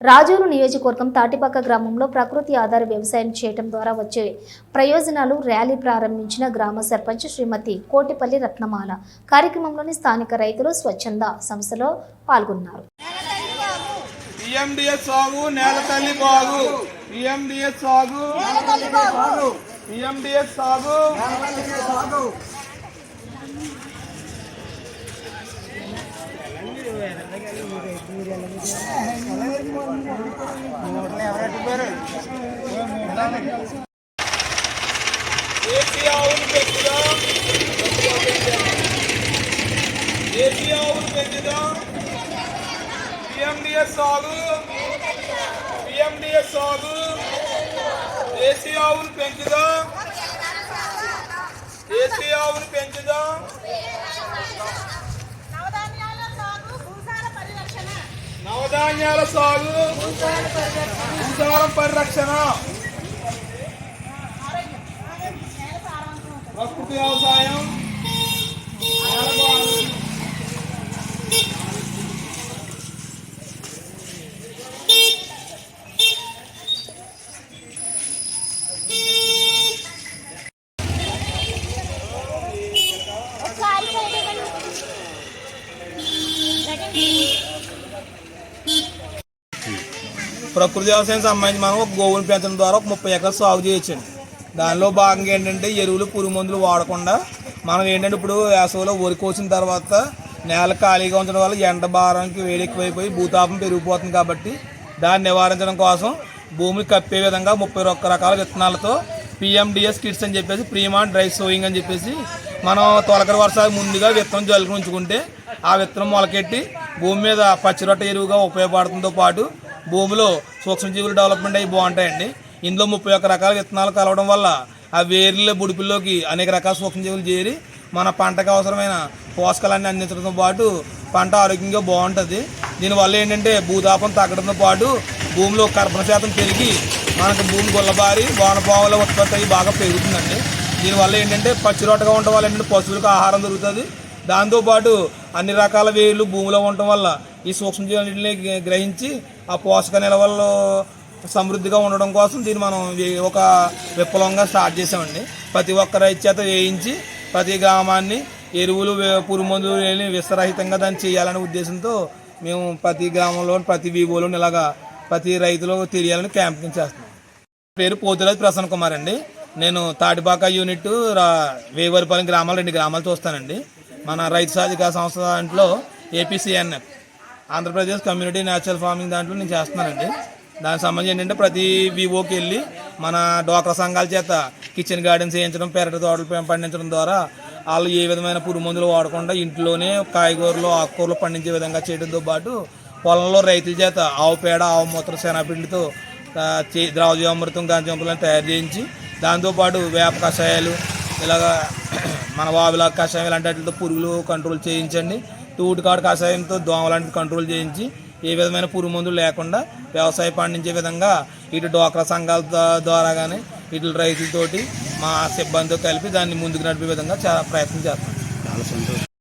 రాజూరు నియోజకవర్గం తాటిపక్క గ్రామంలో ప్రకృతి ఆధార వ్యవసాయం చేయడం ద్వారా వచ్చే ప్రయోజనాలు ర్యాలీ ప్రారంభించిన గ్రామ సర్పంచ్ శ్రీమతి కోటిపల్లి రత్నమాల. కార్యక్రమంలోని స్థానిక రైతులు స్వచ్ఛంద సంస్థలో పాల్గొన్నారు. సాగు ఆవులు పెంచుదాం ఏసీ ఆవులు పెంచుదాం? పిఎండిఎస్ పిఎండిఎస్ ఆవులు పెంచుదాం ఆవులు పెంచుదాం నవధాన్యాల సాగు భూసార పరిరక్షణ ధాన్యాల సాగు. భూసారం పరిరక్షణ. ప్రకృతి వ్యవసాయం. ప్రకృతి వ్యవసాయం సంబంధించి మనం ఒక గోవులు పెంచడం ద్వారా ఒక ముప్పై ఎకరాలు సాగు చేయొచ్చండి. దానిలో భాగంగా ఏంటంటే ఎరువులు పురుగు మందులు వాడకుండా మనం ఏంటంటే ఇప్పుడు వేసవిలో వరి కోసిన తర్వాత నేల ఖాళీగా ఉంచడం వల్ల ఎండ భారానికి వేడి ఎక్కువైపోయి భూతాపం పెరిగిపోతుంది కాబట్టి దాన్ని నివారించడం కోసం భూమిని కప్పే విధంగా ముప్పై ఒక్క రకాల విత్తనాలతో పిఎండిఎస్ కిట్స్ అని చెప్పేసి ప్రీమాన్ డ్రై సోయింగ్ అని చెప్పేసి మనం తొలకరి వర్షాలు ముందుగా విత్తనం జల్లుకుని ఉంచుకుంటే ఆ విత్తనం మొలకెట్టి భూమి మీద పచ్చిరొట్ట ఎరువుగా ఉపయోగపడుతుందో పాటు భూమిలో సూక్ష్మజీవులు డెవలప్మెంట్ అవి బాగుంటాయండి. ఇందులో ముప్పై ఒక్క రకాల విత్తనాలు కలవడం వల్ల ఆ వేర్ల బుడిపిల్లోకి అనేక రకాల సూక్ష్మజీవులు చేరి మన పంటకు అవసరమైన పోషకాలన్నీ అందించడంతో పాటు పంట ఆరోగ్యంగా బాగుంటుంది. దీనివల్ల ఏంటంటే భూతాపం తగ్గడంతో పాటు భూమిలో కర్బన శాతం పెరిగి మనకు భూమి గుల్లబారి వానపావుల ఉత్పత్తి అయ్యి బాగా పెరుగుతుందండి. దీనివల్ల ఏంటంటే పచ్చిరోటగా ఉండడం వల్ల ఏంటంటే పశువులకు ఆహారం దొరుకుతుంది. దాంతోపాటు అన్ని రకాల వేళ్ళు భూమిలో ఉండటం వల్ల ఈ సూక్ష్మజీవులన్నింటినీ గ్రహించి ఆ పోషక నిల్వలు సమృద్ధిగా ఉండడం కోసం దీన్ని మనం ఒక విప్లవంగా స్టార్ట్ చేసామండి ప్రతి ఒక్క రైతు చేత వేయించి ప్రతి గ్రామాన్ని ఎరువులు వే- పురుగు విస్తరహితంగా దాన్ని చేయాలనే ఉద్దేశంతో మేము ప్రతి గ్రామంలో ప్రతి వీవోలో ఇలాగా ప్రతి రైతులో తెలియాలని క్యాంపింగ్ చేస్తున్నాం. పేరు పోతురాజు ప్రసన్న కుమార్ అండి. నేను తాటిపాక యూనిట్ వేవరిపాలెం గ్రామాలు రెండు గ్రామాలు చూస్తానండి. మన రైతు సాధిక సంస్థ దాంట్లో APCNF. Andhra Pradesh community natural farming దాంట్లో నేను చేస్తున్నానండి. దానికి సంబంధించి ఏంటంటే ప్రతి వివోకి వెళ్ళి మన డోక్రా సంఘాల చేత కిచెన్ గార్డెన్స్ వేయించడం పెరటి తోటలు పండించడం ద్వారా వాళ్ళు ఏ విధమైన పురుగు మందులు వాడకుండా ఇంట్లోనే కాయగూరలు ఆకుకూరలు పండించే విధంగా చేయడంతో పాటు పొలంలో రైతుల చేత ఆవు పేడ ఆవు మూత్ర శనగపిండితో ఆ, చే గాంజామృతం తయారు చేయించి దాంతోపాటు వేప కషాయాలు ఇలాగా మన వావిలా కషాయం ఇలాంటి వాటితో పురుగులు కంట్రోల్ చేయించండి. కాడు కషాయంతో దోమ లాంటివి కంట్రోల్ చేయించి ఏ విధమైన పురుగు మందులు లేకుండా వ్యవసాయం పండించే విధంగా ఇటు డోక్రా సంఘాల ద్వారా కానీ ఇటు రైతులతోటి మా సిబ్బందితో కలిపి దాన్ని ముందుకు నడిపే విధంగా చాలా ప్రయత్నం చేస్తాం.